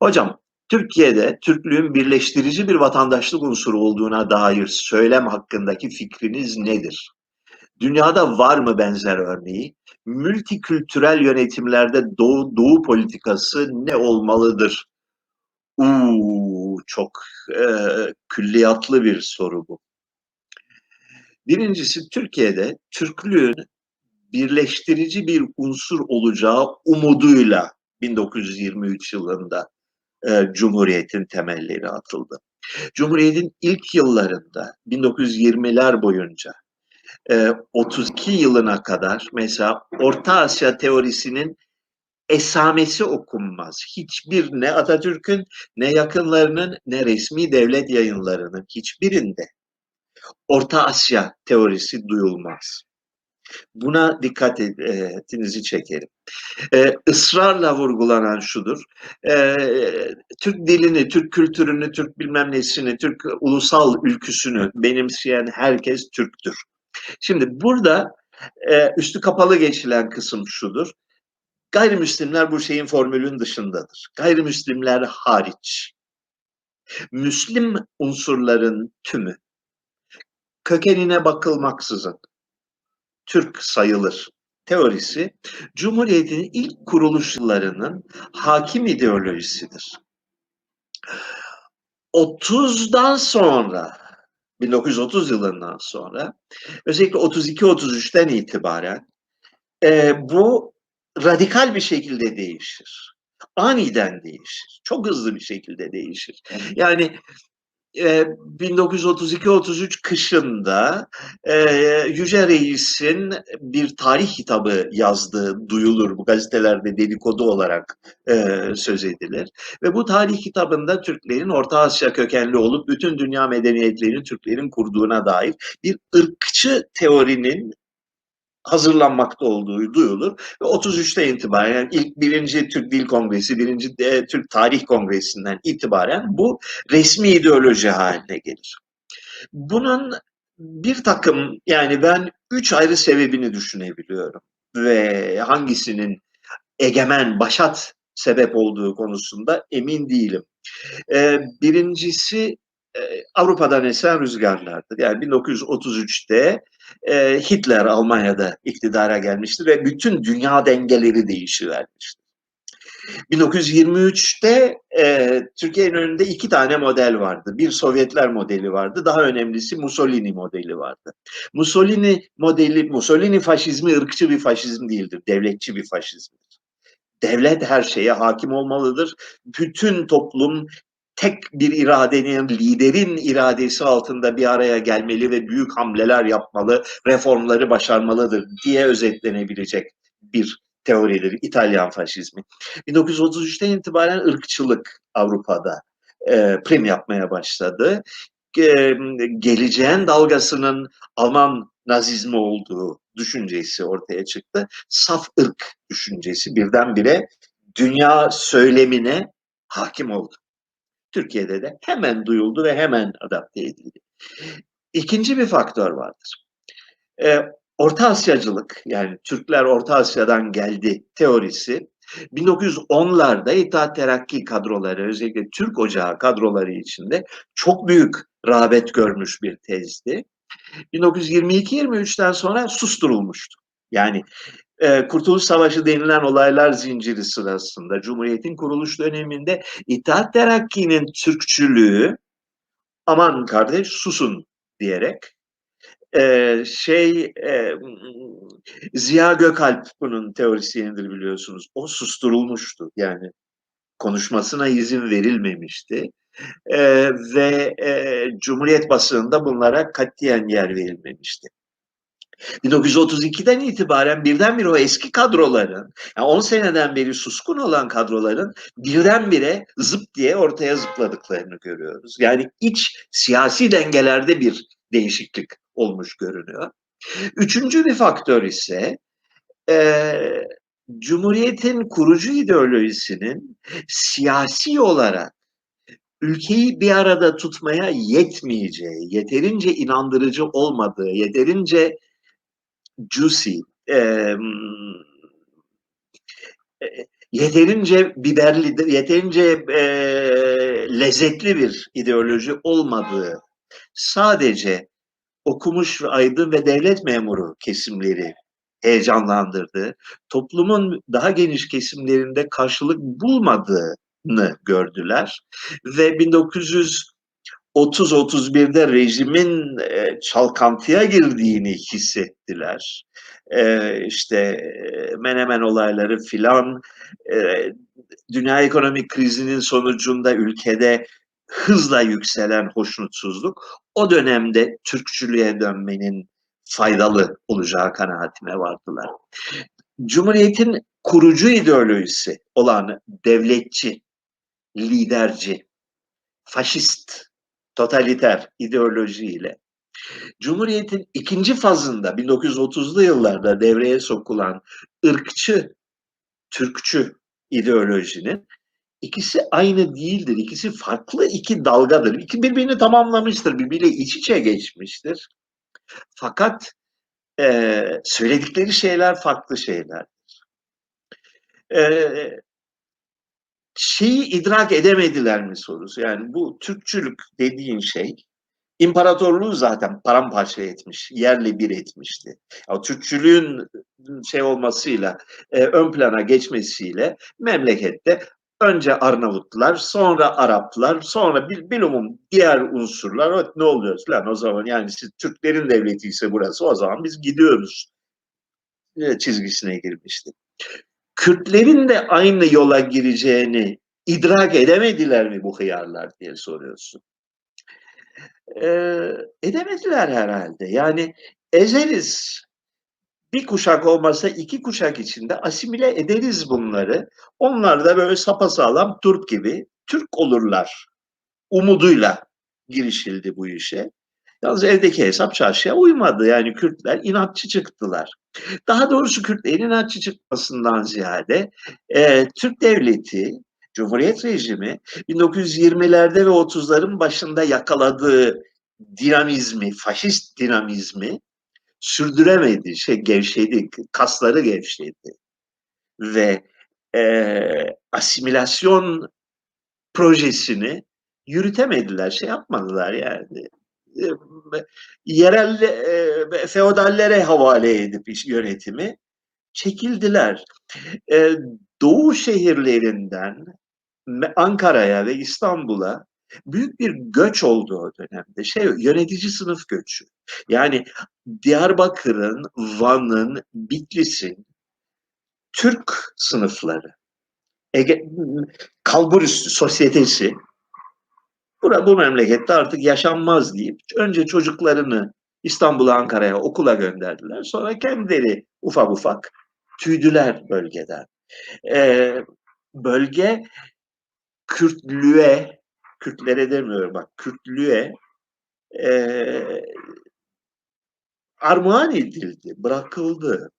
Hocam, Türkiye'de Türklüğün birleştirici bir vatandaşlık unsuru olduğuna dair söylem hakkındaki fikriniz nedir? Dünyada var mı benzer örneği? Multikültürel yönetimlerde Doğu, Doğu politikası ne olmalıdır? Uuu, çok e, külliyatlı bir soru bu. Birincisi Türkiye'de Türklüğün birleştirici bir unsur olacağı umuduyla 1923 yılında e, Cumhuriyet'in temelleri atıldı. Cumhuriyet'in ilk yıllarında 1920'ler boyunca e, 32 yılına kadar mesela Orta Asya teorisinin esamesi okunmaz. Hiçbir ne Atatürk'ün ne yakınlarının ne resmi devlet yayınlarının hiçbirinde Orta Asya teorisi duyulmaz. Buna dikkat etinizi çekerim. Ee, ısrarla vurgulanan şudur. Ee, Türk dilini, Türk kültürünü, Türk bilmem nesini, Türk ulusal ülküsünü benimseyen herkes Türktür. Şimdi burada e, üstü kapalı geçilen kısım şudur. Gayrimüslimler bu şeyin formülün dışındadır. Gayrimüslimler hariç. Müslim unsurların tümü kökenine bakılmaksızın Türk sayılır teorisi Cumhuriyet'in ilk kuruluş yıllarının hakim ideolojisidir. 30'dan sonra 1930 yılından sonra özellikle 32-33'ten itibaren e, bu radikal bir şekilde değişir. Aniden değişir. Çok hızlı bir şekilde değişir. Yani 1932-33 kışında e, Yüce Reis'in bir tarih kitabı yazdığı duyulur. Bu gazetelerde dedikodu olarak söz edilir. Ve bu tarih kitabında Türklerin Orta Asya kökenli olup bütün dünya medeniyetlerini Türklerin kurduğuna dair bir ırkçı teorinin hazırlanmakta olduğu duyulur. Ve 33'te itibaren yani ilk birinci Türk Dil Kongresi, birinci e, Türk Tarih Kongresi'nden itibaren bu resmi ideoloji haline gelir. Bunun bir takım yani ben üç ayrı sebebini düşünebiliyorum ve hangisinin egemen başat sebep olduğu konusunda emin değilim. Ee, birincisi e, Avrupa'dan esen rüzgarlardır. Yani 1933'te e, Hitler Almanya'da iktidara gelmiştir ve bütün dünya dengeleri değişivermiştir. 1923'te e, Türkiye'nin önünde iki tane model vardı. Bir Sovyetler modeli vardı, daha önemlisi Mussolini modeli vardı. Mussolini modeli, Mussolini faşizmi ırkçı bir faşizm değildir, devletçi bir faşizmdir. Devlet her şeye hakim olmalıdır. Bütün toplum tek bir iradenin, liderin iradesi altında bir araya gelmeli ve büyük hamleler yapmalı, reformları başarmalıdır diye özetlenebilecek bir teoridir İtalyan faşizmi. 1933'ten itibaren ırkçılık Avrupa'da e, prim yapmaya başladı. E, geleceğin dalgasının Alman nazizmi olduğu düşüncesi ortaya çıktı. Saf ırk düşüncesi birdenbire dünya söylemine hakim oldu. Türkiye'de de hemen duyuldu ve hemen adapte edildi. İkinci bir faktör vardır. Ee, Orta Asyacılık yani Türkler Orta Asya'dan geldi teorisi 1910'larda İttihat Terakki kadroları özellikle Türk Ocağı kadroları içinde çok büyük rağbet görmüş bir tezdi. 1922-23'ten sonra susturulmuştu. Yani e, Kurtuluş Savaşı denilen olaylar zinciri sırasında Cumhuriyet'in kuruluş döneminde İttihat Terakki'nin Türkçülüğü aman kardeş susun diyerek e, şey e, Ziya Gökalp bunun teorisyenidir biliyorsunuz. O susturulmuştu yani konuşmasına izin verilmemişti. E, ve e, Cumhuriyet basınında bunlara katiyen yer verilmemişti. 1932'den itibaren birdenbire o eski kadroların, yani 10 seneden beri suskun olan kadroların birdenbire zıp diye ortaya zıpladıklarını görüyoruz. Yani iç siyasi dengelerde bir değişiklik olmuş görünüyor. Üçüncü bir faktör ise e, Cumhuriyet'in kurucu ideolojisinin siyasi olarak ülkeyi bir arada tutmaya yetmeyeceği, yeterince inandırıcı olmadığı, yeterince juicy, e, yeterince biberli, yeterince e, lezzetli bir ideoloji olmadığı, sadece okumuş aydın ve devlet memuru kesimleri heyecanlandırdı. Toplumun daha geniş kesimlerinde karşılık bulmadığını gördüler ve 1930-31'de rejimin e, çalkantıya girdiğini hissettiler. E, işte e, Menemen olayları filan, e, dünya ekonomik krizinin sonucunda ülkede hızla yükselen hoşnutsuzluk o dönemde Türkçülüğe dönmenin faydalı olacağı kanaatine vardılar. Cumhuriyetin kurucu ideolojisi olan devletçi, liderci, faşist, totaliter ideolojiyle Cumhuriyetin ikinci fazında 1930'lu yıllarda devreye sokulan ırkçı, Türkçü ideolojinin ikisi aynı değildir. İkisi farklı iki dalgadır. İki birbirini tamamlamıştır. Birbiriyle iç içe geçmiştir. Fakat e, söyledikleri şeyler farklı şeylerdir. E, şeyi idrak edemediler mi sorusu. Yani bu Türkçülük dediğin şey imparatorluğu zaten paramparça etmiş, yerle bir etmişti. Yani Türkçülüğün şey olmasıyla, e, ön plana geçmesiyle memlekette önce Arnavutlar, sonra Araplar, sonra bir bilumum diğer unsurlar ne oluyor lan o zaman yani siz Türklerin devleti ise burası o zaman biz gidiyoruz e, çizgisine girmişti. Kürtlerin de aynı yola gireceğini idrak edemediler mi bu hıyarlar diye soruyorsun. Ee, edemediler herhalde. Yani ezeriz bir kuşak olmasa iki kuşak içinde asimile ederiz bunları. Onlar da böyle sapasağlam Türk gibi Türk olurlar umuduyla girişildi bu işe. Yalnız evdeki hesap çarşıya uymadı. Yani Kürtler inatçı çıktılar. Daha doğrusu Kürtlerin inatçı çıkmasından ziyade e, Türk devleti, Cumhuriyet rejimi 1920'lerde ve 30'ların başında yakaladığı dinamizmi, faşist dinamizmi sürdüremedi, şey gevşedi, kasları gevşedi ve e, asimilasyon projesini yürütemediler, şey yapmadılar yani. E, yerel e, feodallere havale edip yönetimi çekildiler. E, Doğu şehirlerinden Ankara'ya ve İstanbul'a büyük bir göç oldu o dönemde. Şey yönetici sınıf göçü. Yani Diyarbakır'ın, Van'ın, Bitlis'in Türk sınıfları, Ege, kalburüstü sosyetesi bura, bu memlekette artık yaşanmaz deyip önce çocuklarını İstanbul'a, Ankara'ya okula gönderdiler. Sonra kendileri ufak ufak tüydüler bölgeden. Ee, bölge Kürtlüğe, Kürtlere demiyorum bak, Kürtlüğe e, armağan edildi, bırakıldı.